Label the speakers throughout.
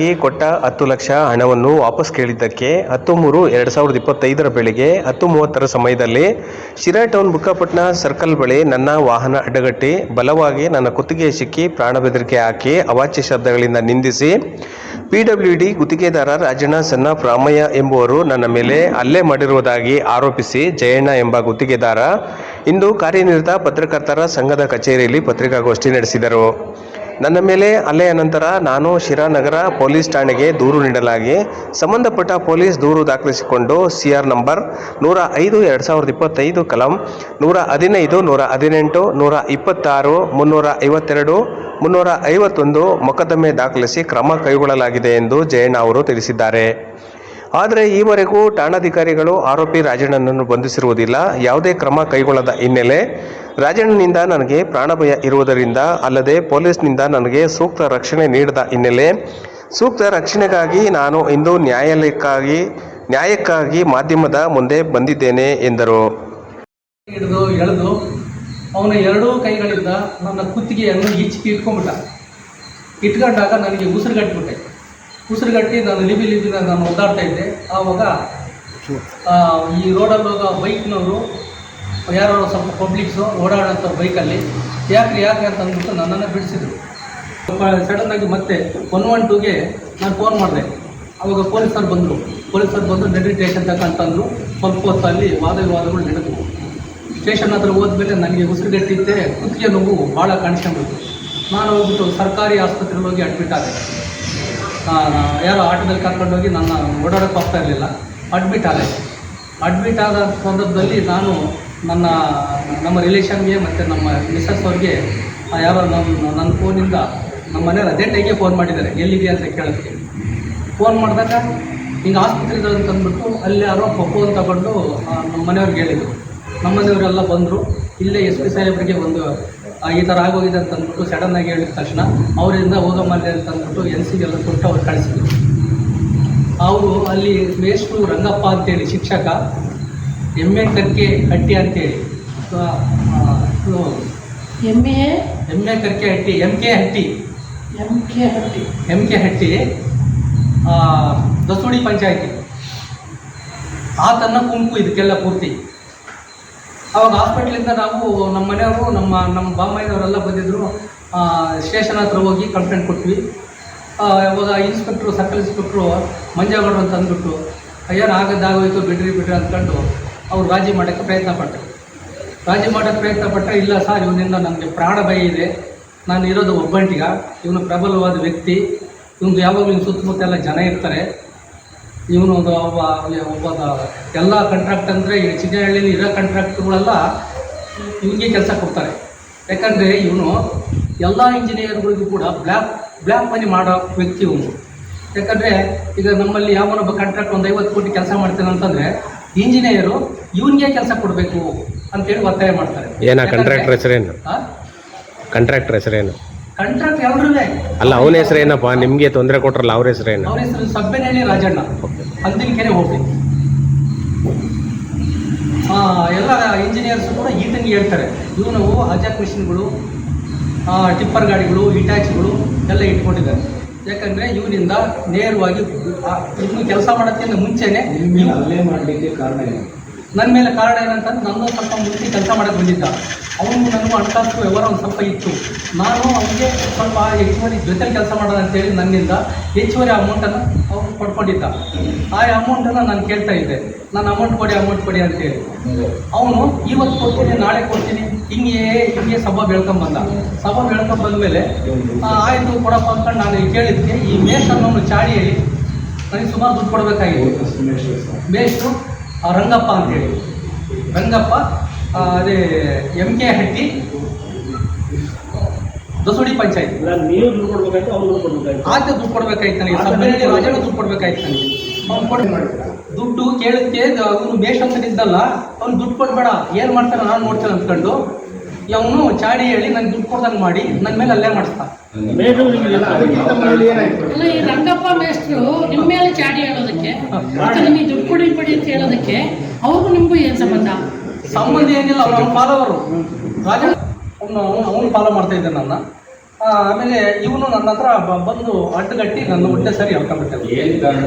Speaker 1: ಜಾಮೀನಿಗಾಗಿ ಕೊಟ್ಟ ಹತ್ತು ಲಕ್ಷ ಹಣವನ್ನು ವಾಪಸ್ ಕೇಳಿದ್ದಕ್ಕೆ ಹತ್ತು ಮೂರು ಎರಡು ಸಾವಿರದ ಇಪ್ಪತ್ತೈದರ ಬೆಳಿಗ್ಗೆ ಹತ್ತು ಮೂವತ್ತರ ಸಮಯದಲ್ಲಿ ಶಿರಾ ಟೌನ್ ಬುಕ್ಕಾಪಟ್ನ ಸರ್ಕಲ್ ಬಳಿ ನನ್ನ ವಾಹನ ಅಡ್ಡಗಟ್ಟಿ ಬಲವಾಗಿ ನನ್ನ ಕುತ್ತಿಗೆ ಸಿಕ್ಕಿ ಪ್ರಾಣ ಬೆದರಿಕೆ ಹಾಕಿ ಅವಾಚ್ಯ ಶಬ್ದಗಳಿಂದ ನಿಂದಿಸಿ ಪಿ ಡಬ್ಲ್ಯೂ ಡಿ ಗುತ್ತಿಗೆದಾರ ರಾಜಣ್ಣ ಸಣ್ಣ ಪ್ರಾಮಯ್ಯ ಎಂಬುವರು ನನ್ನ ಮೇಲೆ ಹಲ್ಲೆ ಮಾಡಿರುವುದಾಗಿ ಆರೋಪಿಸಿ ಜಯಣ್ಣ ಎಂಬ ಗುತ್ತಿಗೆದಾರ ಇಂದು ಕಾರ್ಯನಿರತ ಪತ್ರಕರ್ತರ ಸಂಘದ ಕಚೇರಿಯಲ್ಲಿ ಪತ್ರಿಕಾಗೋಷ್ಠಿ ನಡೆಸಿದರು. ನನ್ನ ಮೇಲೆ ಹಲ್ಲೆಯ ನಂತರ ನಾನು ಶಿರಾನಗರ ಪೊಲೀಸ್ ಠಾಣೆಗೆ ದೂರು ನೀಡಲಾಗಿ, ಸಂಬಂಧಪಟ್ಟ ಪೊಲೀಸ್ ದೂರು ದಾಖಲಿಸಿಕೊಂಡು ಸಿ ಆರ್ ನಂಬರ್ ನೂರ ಐದು ಎರಡು ಸಾವಿರದ ಇಪ್ಪತ್ತೈದು ಕಲಂ ನೂರ ಹದಿನೈದು, ನೂರ ಹದಿನೆಂಟು, ನೂರ ಇಪ್ಪತ್ತಾರು, ಮುನ್ನೂರ ಐವತ್ತೆರಡು, ಮುನ್ನೂರ ಐವತ್ತೊಂದು ಮೊಕದ್ದಮೆ ದಾಖಲಿಸಿ ಕ್ರಮ ಕೈಗೊಳ್ಳಲಾಗಿದೆ ಎಂದು ಜಯಣ್ಣ ಅವರು ತಿಳಿಸಿದ್ದಾರೆ. ಆದರೆ ಈವರೆಗೂ ಠಾಣಾಧಿಕಾರಿಗಳು ಆರೋಪಿ ರಾಜಣ್ಣನನ್ನು ಬಂಧಿಸಿರುವುದಿಲ್ಲ. ಯಾವುದೇ ಕ್ರಮ ಕೈಗೊಳ್ಳದ ಹಿನ್ನೆಲೆ ರಾಜಣ್ಣನಿಂದ ನನಗೆ ಪ್ರಾಣಭಯ ಇರುವುದರಿಂದ ಅಲ್ಲದೆ ಪೊಲೀಸ್ನಿಂದ ನನಗೆ ಸೂಕ್ತ ರಕ್ಷಣೆ ನೀಡದ ಹಿನ್ನೆಲೆ ಸೂಕ್ತ ರಕ್ಷಣೆಗಾಗಿ ನಾನು ಇಂದು ನ್ಯಾಯಾಲಯಕ್ಕಾಗಿ, ನ್ಯಾಯಕ್ಕಾಗಿ ಮಾಧ್ಯಮದ ಮುಂದೆ ಬಂದಿದ್ದೇನೆ ಎಂದರು.
Speaker 2: ಹಿಡಿದು ಎಳೆದು ಅವನ ಎರಡೂ ಕೈಗಳಿಂದ ನನ್ನ ಕುತ್ತಿಗೆಯನ್ನು ಈಚಿಗೆ ಇಟ್ಕೊಂಡ್ಬಿಟ್ಟ. ಇಟ್ಕೊಂಡಾಗ ನನಗೆ ಉಸಿರುಗಟ್ಟಿಬಿಟ್ಟೆ. ಉಸಿರುಗಟ್ಟಿ ನಾನು ಲಿಬಿ ಲಿಬಿನ ನಾನು ಒದ್ದಾಡ್ತಾ ಇದ್ದೆ. ಆವಾಗ ಈ ರೋಡಲ್ಲಿ ಬೈಕ್ನವರು ಯಾರೋ ಸ್ವಲ್ಪ ಪಬ್ಲಿಕ್ಸು ಓಡಾಡೋಂಥ ಬೈಕಲ್ಲಿ ಯಾಕೆ ಯಾಕೆ ಅಂತ ಅಂದ್ಬಿಟ್ಟು ನನ್ನನ್ನು ಬಿಡಿಸಿದ್ರು. ಸಡನ್ನಾಗಿ ಮತ್ತೆ ಒನ್ ಒನ್ ಟೂಗೆ ನಾನು ಫೋನ್ ಮಾಡಿದೆ. ಆವಾಗ ಪೊಲೀಸರು ಬಂದರು. ಪೊಲೀಸರು ಬಂದು ನಡಿ ಸ್ಟೇಷನ್ ತಕ್ಕ ಅಂತಂದರು ಸ್ವಲ್ಪ ಹೊತ್ತು ಅಲ್ಲಿ ವಾದ ವಿವಾದಗಳು ನಡೆದವು. ಸ್ಟೇಷನ್ ಹತ್ರ ಹೋದ್ಮೇಲೆ ನನಗೆ ಉಸಿರುಗಟ್ಟಿದ್ದೆ ಕುತ್ತಿಗೆ ನೋವು ಭಾಳ ಕಾಣಿಸ್ಕೊಂಡ್ಬಿಟ್ಟು ನಾನು ಹೋಗ್ಬಿಟ್ಟು ಸರ್ಕಾರಿ ಆಸ್ಪತ್ರೆಗೆ ಹೋಗಿ ಅಡ್ಮಿಟ್ ಆದೆ. ಯಾರೋ ಆಟೋದಲ್ಲಿ ಕರ್ಕೊಂಡೋಗಿ ನನ್ನ ಓಡಾಡೋಕ್ಕೆ ಹೋಗ್ತಾ ಇರಲಿಲ್ಲ. ಅಡ್ಮಿಟ್ ಆದೆ. ಅಡ್ಮಿಟ್ ಆದ ಸಂದರ್ಭದಲ್ಲಿ ನಾನು ನನ್ನ, ನಮ್ಮ ರಿಲೇಷನ್ಗೆ ಮತ್ತು ನಮ್ಮ ಮಿಸಸ್ ಅವ್ರಿಗೆ ಯಾರೋ ನನ್ನ ನನ್ನ ಫೋನಿಂದ ನಮ್ಮ ಮನೆಯವ್ರು ಅದೇ ಫೋನ್ ಮಾಡಿದ್ದಾರೆ. ಎಲ್ಲಿದೆ ಅಂತ ಕೇಳೋಕ್ಕೆ ಫೋನ್ ಮಾಡಿದಾಗ ಹಿಂಗೆ ಆಸ್ಪತ್ರೆಗೆ ಅಂತ ಅಂದ್ಬಿಟ್ಟು ಅಲ್ಲಿ ಯಾರೋ ಫೋನ್ ತಗೊಂಡು ನಮ್ಮ ಮನೆಯವ್ರಿಗೆ ಹೇಳಿದರು. ನಮ್ಮ ಮನೆಯವರೆಲ್ಲ ಬಂದರು. ಇಲ್ಲೇ ಎಸ್ ಪಿ ಸಾಹೇಬ್ರಿಗೆ ಒಂದು ಈ ಥರ ಆಗೋಗಿದೆ ಅಂತ ಅಂದ್ಬಿಟ್ಟು ಸಡನ್ನಾಗಿ ಹೇಳಿದ ತಕ್ಷಣ ಅವರಿಂದ ಹೋಗಮಲ್ಲಿ ಅಂತ ಅಂದ್ಬಿಟ್ಟು ಎನ್ ಸಿಗೆಲ್ಲ ಕೊಟ್ಟು ಅವ್ರು ಕಳಿಸಿದ್ರು. ಅವರು ಅಲ್ಲಿ ಮೇಷ್ಟ್ರು ರಂಗಪ್ಪ ಅಂತೇಳಿ ಶಿಕ್ಷಕ ಎಂ ಎ ಕರ್ಕೆ ಹಟ್ಟಿ ಅಂತೇಳಿ.
Speaker 3: ಎಮ್ಮೆ
Speaker 2: ಎಂ ಎ ಕರ್ಕೆ Hatti M K Hatti.
Speaker 3: M K Hatti.
Speaker 2: M K Hatti Dasudi ಪಂಚಾಯತಿ. ಆತನ ಕುಂಕು ಇದಕ್ಕೆಲ್ಲ ಪೂರ್ತಿ. ಅವಾಗ ಹಾಸ್ಪಿಟ್ಲಿಂದ ನಾವು ನಮ್ಮ ಮನೆಯವರು, ನಮ್ಮ ನಮ್ಮ ಬಾಮಯ್ಯನವರೆಲ್ಲ ಬಂದಿದ್ದರು ಸ್ಟೇಷನ್ ಹತ್ರ ಹೋಗಿ ಕಂಪ್ಲೇಂಟ್ ಕೊಟ್ವಿ. ಇವಾಗ ಇನ್ಸ್ಪೆಕ್ಟ್ರು ಸರ್ಕಲ್ ಇನ್ಸ್ಪೆಕ್ಟ್ರು ಮಂಜೇಗೌಡರು ಅಂತ ಅಂದ್ಬಿಟ್ಟು ಏನು ಆಗದ್ದಾಗೋಯ್ತು ಬಿಡ್ರಿ ಬಿಡ್ರಿ ಅಂದ್ಕೊಂಡು ಅವ್ರು ರಾಜಿ ಮಾಡೋಕ್ಕೆ ಪ್ರಯತ್ನ ಪಟ್ಟರು ರಾಜಿ ಮಾಡೋಕ್ಕೆ ಪ್ರಯತ್ನ ಪಟ್ಟರೆ ಇಲ್ಲ ಸರ್, ಇವನಿಂದ ನನಗೆ ಪ್ರಾಣ ಭಯ ಇದೆ. ನಾನು ಇರೋದು ಒಬ್ಬಂಟಿಗ. ಇವನು ಪ್ರಬಲವಾದ ವ್ಯಕ್ತಿ. ಇವನು ಯಾವಾಗಲೂ ಸುತ್ತಮುತ್ತ ಎಲ್ಲ ಜನ ಇರ್ತಾರೆ. ಇವನು ಒಂದು ಒಬ್ಬ ಒಬ್ಬ ಎಲ್ಲ ಕಾಂಟ್ರಾಕ್ಟ್ ಅಂದರೆ ಈ ಇರೋ ಕಾಂಟ್ರಾಕ್ಟ್ಗಳೆಲ್ಲ ಇವನಿಗೆ ಕೆಲಸ ಕೊಡ್ತಾರೆ. ಯಾಕಂದರೆ ಇವನು ಎಲ್ಲ ಇಂಜಿನಿಯರ್ಗಳಿಗೂ ಕೂಡ ಬ್ಲ್ಯಾಕ್ ಬ್ಲ್ಯಾಕ್ ಮನಿ ಮಾಡೋ ವ್ಯಕ್ತಿ ಇವನು. ಯಾಕಂದರೆ ಈಗ ನಮ್ಮಲ್ಲಿ ಯಾವನೊಬ್ಬ ಕಾಂಟ್ರಾಕ್ಟ್ ಒಂದು ಐವತ್ತು ಕೋಟಿ ಕೆಲಸ ಮಾಡ್ತಾನೆ ಅಂತಂದರೆ ಇಂಜಿನಿಯರು ಇವನಿಗೆ ಕೆಲಸ ಕೊಡಬೇಕು ಅಂತೇಳಿ ಒತ್ತಾಯ ಮಾಡ್ತಾರೆ.
Speaker 1: ಏನ ಕಾಂಟ್ರಾಕ್ಟರ್ ಹೆಸರೇನು? ಕಾಂಟ್ರಾಕ್ಟರ್ ಹೆಸರೇನು?
Speaker 2: ಕಾಂಟ್ರಾಕ್ಟ್
Speaker 1: ಅಲ್ಲ ಅವನ ಹೆಸರೇನಪ್ಪ ನಿಮಗೆ ತೊಂದರೆ ಕೊಟ್ರಲ್ಲ ಅವ್ರ ಹೆಸರೇನು
Speaker 2: ಅವ್ರ ಹೆಸರು ಸಬ್ಬೆನಹಳ್ಳಿ ರಾಜಣ್ಣ. ಹಂದಿನಕೆರೆ ಹೋಗ್ಬೇಕು ಎಲ್ಲ ಇಂಜಿನಿಯರ್ಸ್ ಕೂಡ ಈತನಿಗೆ ಹೇಳ್ತಾರೆ. ಇವನು ಅಜಾಕ್ ಮಿಷಿನ್ಗಳು ಟಿಪ್ಪರ್ ಗಾಡಿಗಳು ಇಟ್ಯಾಚ್ಗಳು ಎಲ್ಲ ಇಟ್ಕೊಂಡಿದ್ದಾರೆ. ಯಾಕಂದ್ರೆ ಇವನಿಂದ ನೇರವಾಗಿ ಇನ್ನು ಕೆಲಸ ಮಾಡೋಕ್ಕಿಂತ ಮುಂಚೆನೆ ಅಲ್ಲೇ
Speaker 4: ಹಲ್ಲೆ ಮಾಡಲಿಕ್ಕೆ ಕಾರಣ ಏನು?
Speaker 2: ನನ್ನ ಮೇಲೆ ಕಾರಣ ಏನಂತಂದ್ರೆ ನನ್ನ ಸ್ವಲ್ಪ ಮುಂಚೆ ಕೆಲಸ ಮಾಡಕ್ಕೆ ಬಂದಿದ್ದ. ಅವನು ನನಗೂ ಹಣಕಾಸು ವ್ಯವಹಾರ ಒಂದು ಸ್ವಲ್ಪ ಇತ್ತು. ನಾನು ಅವನಿಗೆ ಸ್ವಲ್ಪ ಹೆಚ್ಚುವರಿ ಜೊತೆ ಕೆಲಸ ಮಾಡೋಣ ಅಂತೇಳಿ ನನ್ನಿಂದ ಹೆಚ್ಚುವರಿ ಅಮೌಂಟನ್ನು ಅವನು ಪಡ್ಕೊಂಡಿದ್ದ. ಆ ಅಮೌಂಟನ್ನು ನಾನು ಕೇಳ್ತಾ ಇದ್ದೆ. ನಾನು ಅಮೌಂಟ್ ಕೊಡಿ ಅಮೌಂಟ್ ಕೊಡಿ ಅಂತೇಳಿ ಅವನು ಇವತ್ತು ಕೊಡ್ತೀನಿ ನಾಳೆ ಕೊಡ್ತೀನಿ. ಹಿಂಗೆ ಹಿಂಗೆ ಸಭಾ ಬೆಳ್ಕೊಂಬಂದ ಸಭಾ ಬೆಳ್ಕೊಂಬಂದ್ಮೇಲೆ ಆಯಿತು ಕೊಡಪ್ಪ ಅಂದ್ಕೊಂಡು ನಾನು ಕೇಳಿದ್ದೆ ಈ ಮೇಷ್ ಅನ್ನೋನು ಹೇಳಿ ನನಗೆ ಸುಮಾರು ದುಡ್ಡು ಕೊಡಬೇಕಾಗಿತ್ತು ಆ ರಂಗಪ್ಪ ಅಂತೇಳಿ ರಂಗಪ್ಪ ಅದೇ ಎಂ ಕೆ ಹಟ್ಟಿ ದಸೋಡಿ ಪಂಚಾಯತ್.
Speaker 4: ಆದ್ಯ ನೀವು ದುಡ್ಡು ಕೊಡ್ಬೇಕಾಯ್ತು ಅವ್ರು ದುಡ್ಡು ಕೊಡ್ಬೇಕಾಯ್ತು.
Speaker 2: ಆತ ದುಡ್ಡು ಕೊಡ್ಬೇಕಾಯ್ತು ನನಗೆ. ಸಭೆಯಲ್ಲಿ ರಾಜನ ದುಡ್ಡು ಕೊಡ್ಬೇಕಾಯ್ತು ನನಗೆ. ಅವ್ನು ಕೊಡ್ ದುಡ್ಡು ಕೇಳಕ್ಕೆ ಅವನು ಬೇಷ್ ಅಂತ ಇದ್ದಲ್ಲ ಅವ್ನು ದುಡ್ಡು ಕೊಡ್ಬೇಡ. ಏನು ಮಾಡ್ತಾನೆ ನಾನು ನೋಡ್ತೇನೆ ಅಂದ್ಕೊಂಡು. ಅವನು ಚಾಡಿ ಹೇಳಿ ನನ್ ದುಡ್ಡು ಕೊಡ್ದಂಗೆ ಮಾಡಿ ನನ್ನ ಮೇಲೆ ಅಲ್ಲೇ ಮಾಡಿಸ್ತಾ.
Speaker 3: ಅಲ್ಲ ಈ ರಂಗಪ್ಪ ಮೇಷ್ಟ್ರು ನಿಮ್ಮ ಮೇಲೆ ಚಾಡಿ ಹೇಳೋದಕ್ಕೆ ಮತ್ತೆ ನಿಮಗೆ ದುಡ್ಡು ಕೊಡಿ ಕೊಡಿ ಅಂತ ಹೇಳೋದಕ್ಕೆ ಅವ್ರಿಗೂ ನಿಮಗೂ ಏನು ಸಂಬಂಧ?
Speaker 2: ಸಂಬಂಧ ಏನಿಲ್ಲ ಅವ್ರು ಅವ್ನ ಫಾಲೋವರು. ರಾಜ ಅವನು ಅವನು ಫಾಲೋ ಮಾಡ್ತಾ ಇದ್ದೆ ನನ್ನ. ಆ, ಆಮೇಲೆ ಇವನು ನನ್ನ ಹತ್ರ ಬ- ಬಂದು ಅಡ್ಡಗಟ್ಟಿ ನನ್ನ ಹೊಟ್ಟೆ ಸರಿ ಹೇಳ್ಕೊಂಡ್ಬಿಟ್ಟೆ
Speaker 4: ಏನು ಕಾರಣ?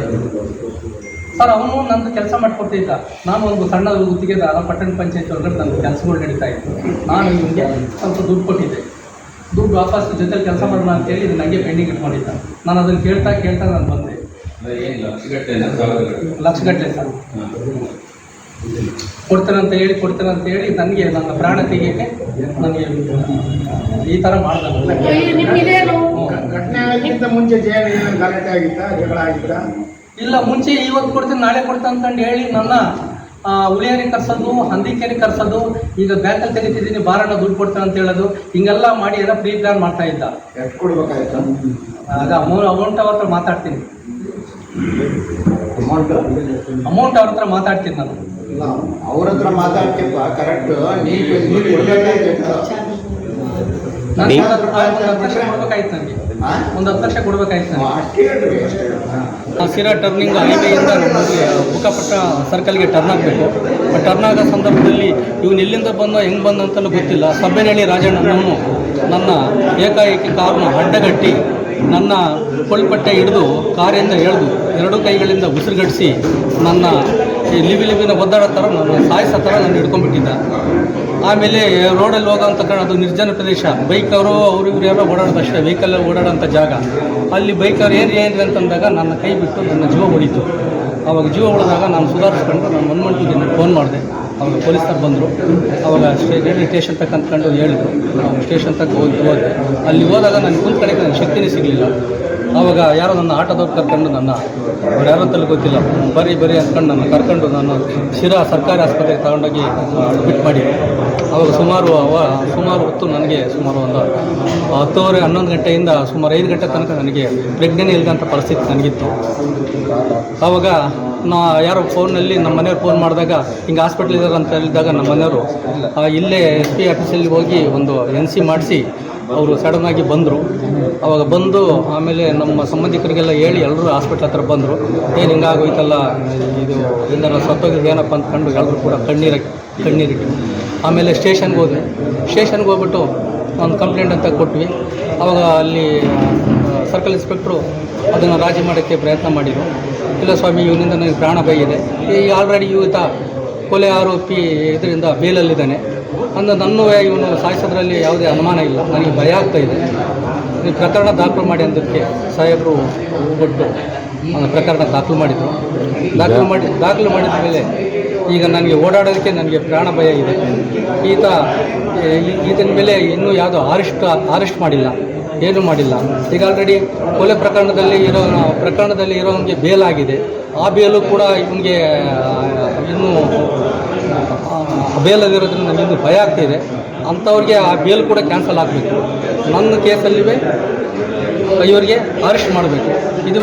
Speaker 2: ಸರ್ ಅವನು ನಂದು ಕೆಲಸ ಮಾಡಿಕೊಡ್ತಿದ್ದ. ನಾನು ಒಂದು ಸಣ್ಣ ಗುತ್ತಿಗೆದಾರ ಪಟ್ಟಣ ಪಂಚಾಯತ್ ಒಳಗಡೆ ನನ್ನ ಕೆಲಸಗಳು ನಡೀತಾ ಇತ್ತು. ನಾನು ಇವನಿಗೆ ಸ್ವಲ್ಪ ದುಡ್ಡು ಕೊಟ್ಟಿದ್ದೆ. ದುಡ್ಡು ವಾಪಸ್ ಜೊತೆಲಿ ಕೆಲಸ ಮಾಡೋಣ ಅಂತೇಳಿ ಇದು ನನಗೆ ಪೆಂಡಿಂಗ್ ಇಟ್ಕೊಂಡಿದ್ದ. ನಾನು ಅದನ್ನು ಕೇಳ್ತಾ ಕೇಳ್ತಾ ನಾನು ಬಂದೆ.
Speaker 4: ಏನು ಲಕ್ಷಗಟ್ಟಲೆ
Speaker 2: ಸರ್. ಕೊಡ್ತಾರೆ ಅಂತ ಹೇಳಿ ಕೊಡ್ತಾರೆ ಅಂತ ಹೇಳಿ ನನಗೆ ನನ್ನ ಪ್ರಾಣ ತೆಗಿಯಕ್ಕೆ ನನಗೆ ಈ ಥರ ಮಾಡ್ತಾರೆ
Speaker 3: ನಿಮ್ಗಿದೇನು
Speaker 5: ಘಟನೆ ಆಗೋದಕ್ಕಿಂತ ಮುಂಚೆ ಜಗಳ ಆಗಿತ್ತಾ?
Speaker 2: ಇಲ್ಲ ಮುಂಚೆ ಇವತ್ತು ಕೊಡ್ತೀನಿ ನಾಳೆ ಕೊಡ್ತೀನಿ ಅಂತಂದು ಹೇಳಿ ನನ್ನ ಉಳಿಯರಿಗೆ ಕರ್ಸೋದು ಹಂದಿಕೆರಿಗೆ ಕರ್ಸೋದು ಈಗ ಬ್ಯಾಂಕಲ್ಲಿ ತೆಗಿತಿದ್ದೀನಿ ಬಾರಣ್ಣ ದುಡ್ಡು ಕೊಡ್ತೇನೆ ಅಂತ ಹೇಳೋದು ಹಿಂಗೆಲ್ಲ ಮಾಡಿ ಏನೋ ಪ್ರೀ ಪ್ಲಾನ್ ಮಾಡ್ತಾ ಇದ್ದ.
Speaker 5: ಎಷ್ಟು ಕೊಡ್ಬೇಕಾಯ್ತು?
Speaker 2: ಆಗ ಅಮೌಂಟ್ ಅಮೌಂಟ್ ಅವ್ರ ಹತ್ರ ಮಾತಾಡ್ತೀನಿ.
Speaker 5: ಅಮೌಂಟ್
Speaker 2: ಅಮೌಂಟ್ ಅವ್ರ ಹತ್ರ ಮಾತಾಡ್ತೀನಿ ನಾನು.
Speaker 5: ಇಲ್ಲ ಅವ್ರ ಹತ್ರ ಮಾತಾಡ್ತಿಪ್ಪ ಕರೆಕ್ಟ್ ನೀವು ನೀವು
Speaker 2: ಒಂದು ಹತ್ತು ಲಕ್ಷ ಕೊಡ್ಬೇಕಾಯ್ತು ಟರ್ನಿಂಗ್ ಹೈವೇಯಿಂದ ನಮಗೆ ಬುಕ್ಕಪಟ್ಟ ಸರ್ಕಲ್ಗೆ ಟರ್ನ್ ಆಗಬೇಕು. ಟರ್ನ್ ಆಗೋ ಸಂದರ್ಭದಲ್ಲಿ ಇವನು ಎಲ್ಲಿಂದ ಬಂದ ಹೆಂಗ್ ಬಂದ ಅಂತಲೂ ಗೊತ್ತಿಲ್ಲ. ಸಬ್ಬೆನಹಳ್ಳಿ ರಾಜಣ್ಣನವನು ನನ್ನ ಏಕಾಏಕಿ ಕಾರ್ನ ಅಡ್ಡಗಟ್ಟಿ ನನ್ನ ಕೊಳ್ಪಟ್ಟೆ ಹಿಡಿದು ಕಾರಿಂದ ಎಳೆದು ಎರಡು ಕೈಗಳಿಂದ ಉಸಿರುಗಟ್ಟಿಸಿ ನನ್ನ ಈ ಲಿಬಿ ಲಿಬಿನ ಒದ್ದಾಡೋ ಥರ ನಾನು ಸಾಯಿಸೋ ಥರ ನಾನು ಹಿಡ್ಕೊಂಡ್ಬಿಟ್ಟಿದ್ದ. ಆಮೇಲೆ ರೋಡಲ್ಲಿ ಹೋಗೋಂಥ ಕಾರಣ ಅದು ನಿರ್ಜನ ಪ್ರದೇಶ. ಬೈಕ್ ಅವರು ಅವರು ಎಲ್ಲ ಓಡಾಡೋದು ಅಷ್ಟೇ ವೆಹಿಕಲ್ ಓಡಾಡೋಂಥ ಜಾಗ. ಅಲ್ಲಿ ಬೈಕ್ ಅವ್ರು ಏನು ಏನು ಅಂತಂದಾಗ ನನ್ನ ಕೈ ಬಿಟ್ಟು ನನ್ನ ಜೀವ ಹೊಡಿತು ಅವಾಗ ಜೀವ ಉಳಿದಾಗ ನಾನು ಸುಧಾರಿಸ್ಕೊಂಡು ನಾನು ಮನ್ಮಂಟಿಗೆ ನಾನು ಫೋನ್ ಮಾಡಿದೆ. ಅವಾಗ ಪೊಲೀಸರು ಬಂದರು. ಅವಾಗ ಸ್ಟೇ ರೈಲ್ವೆ ಸ್ಟೇಷನ್ ತಕ್ಕ ಅಂದ್ಕೊಂಡು ಹೇಳಿದ್ರು. ಸ್ಟೇಷನ್ ತಕ್ಕ ಹೋಗಿ, ಹೋದೆ. ಅಲ್ಲಿ ಹೋದಾಗ ನಾನು ಕುಂತ್ಕೊಳ್ಳೋಕ್ಕೆ ನನಗೆ ಶಕ್ತಿನೇ ಸಿಗಲಿಲ್ಲ. ಆವಾಗ ಯಾರೋ ನನ್ನ ಆಟೋದವ್ರು ಕರ್ಕೊಂಡು ನನ್ನ, ಅವ್ರು ಯಾರೋ ಅಂತಲೂ ಗೊತ್ತಿಲ್ಲ. ಬರೀ ಬರೀ ಅಂದ್ಕೊಂಡು ನನ್ನ ಕರ್ಕೊಂಡು ನಾನು ಶಿರಾ ಸರ್ಕಾರಿ ಆಸ್ಪತ್ರೆಗೆ ತಗೊಂಡೋಗಿ ಅಡ್ಮಿಟ್ ಮಾಡಿ ಅವಾಗ ಸುಮಾರು ಅವ, ಸುಮಾರು ಹೊತ್ತು ನನಗೆ ಸುಮಾರು ಒಂದು ಹತ್ತುವರೆ, ಹನ್ನೊಂದು ಗಂಟೆಯಿಂದ ಸುಮಾರು ಐದು ಗಂಟೆ ತನಕ ನನಗೆ ಪ್ರೆಗ್ನೆಂಟ್ ಇಲ್ಲದಂಥ ಪರಿಸ್ಥಿತಿ ನನಗಿತ್ತು. ಅವಾಗ ನಾ ಯಾರೋ ಫೋನಲ್ಲಿ ನಮ್ಮ ಮನೆಯವ್ರು ಫೋನ್ ಮಾಡಿದಾಗ, ಹಿಂಗೆ ಹಾಸ್ಪಿಟ್ಲ್ ಇದ್ದಾರೆ ಅಂತ ಹೇಳಿದಾಗ ನಮ್ಮ ಮನೆಯವರು ಇಲ್ಲೇ ಎಸ್ ಪಿ ಆಫೀಸಲ್ಲಿ ಹೋಗಿ ಒಂದು ಎನ್ ಸಿ ಮಾಡಿಸಿ, ಅವರು ಸಡನ್ನಾಗಿ ಬಂದರು. ಅವಾಗ ಬಂದು ಆಮೇಲೆ ನಮ್ಮ ಸಂಬಂಧಿಕರಿಗೆಲ್ಲ ಹೇಳಿ ಎಲ್ಲರೂ ಹಾಸ್ಪಿಟ್ಲ್ ಹತ್ರ ಬಂದರು. ಏನು ಹಿಂಗಾಗೋಯ್ತಲ್ಲ, ಇದು ಏನಾರ ಸತ್ತೋಗಿದ್ದು ಏನಪ್ಪ ಅಂತ ಕಂಡು ಎಲ್ಲರೂ ಕೂಡ ಕಣ್ಣೀರ, ಕಣ್ಣೀರಿಟ್ಟು. ಆಮೇಲೆ ಸ್ಟೇಷನ್ಗೆ ಹೋದ್ವಿ. ಸ್ಟೇಷನ್ಗೆ ಹೋಗ್ಬಿಟ್ಟು ಒಂದು ಕಂಪ್ಲೇಂಟ್ ಅಂತ ಕೊಟ್ವಿ. ಅವಾಗ ಅಲ್ಲಿ ಸರ್ಕಲ್ ಇನ್ಸ್ಪೆಕ್ಟ್ರು ಅದನ್ನು ರಾಜಿ ಮಾಡೋಕ್ಕೆ ಪ್ರಯತ್ನ ಮಾಡಿದರು. ಇಲ್ಲ ಸ್ವಾಮಿ, ಇವನಿಂದ ನನಗೆ ಪ್ರಾಣ ಭಯ ಇದೆ ಈ ಆಲ್ರೆಡಿ ಯುವತ ಕೊಲೆ ಆರೋಪಿ ಇದರಿಂದ ಬೇಲಲ್ಲಿದ್ದಾನೆ. ಅಂದರೆ ನನ್ನ ಇವನು ಸಾಯಿಸೋದ್ರಲ್ಲಿ ಯಾವುದೇ ಅನುಮಾನ ಇಲ್ಲ. ನನಗೆ ಭಯ ಆಗ್ತಾ ನೀವು ಪ್ರಕರಣ ದಾಖಲು ಮಾಡಿ ಅಂದಕ್ಕೆ ಸಾಹೇಬರು ಕೊಟ್ಟು ಪ್ರಕರಣ ದಾಖಲು ಮಾಡಿದರು. ದಾಖಲು ಮಾಡಿ, ದಾಖಲು ಮಾಡಿದ ಮೇಲೆ ಈಗ ನನಗೆ ಓಡಾಡೋದಕ್ಕೆ ನನಗೆ ಪ್ರಾಣ ಭಯ ಇದೆ. ಈತ ಈತನ ಮೇಲೆ ಇನ್ನೂ ಯಾವುದೋ ಅರೆಸ್ಟ್ ಅರೆಸ್ಟ್ ಮಾಡಿಲ್ಲ, ಏನೂ ಮಾಡಿಲ್ಲ. ಈಗ ಆಲ್ರೆಡಿ ಕೊಲೆ ಪ್ರಕರಣದಲ್ಲಿ ಇರೋ, ಪ್ರಕರಣದಲ್ಲಿ ಇರೋನಿಗೆ ಬೇಲ್ ಆಗಿದೆ. ಆ ಬೇಲು ಕೂಡ ಇವನಿಗೆ ಇನ್ನೂ ಬೇಲಲ್ಲಿರೋದ್ರಿಂದ ನನಗೆ ಇನ್ನೂ ಭಯ ಆಗ್ತಿದೆ. ಅಂಥವ್ರಿಗೆ ಆ ಬೇಲ್ ಕೂಡ ಕ್ಯಾನ್ಸಲ್ ಆಗಬೇಕು. ನನ್ನ ಕೇಸಲ್ಲಿವೆ ಇವರಿಗೆ ಅರೆಸ್ಟ್ ಮಾಡಬೇಕು. ಇದು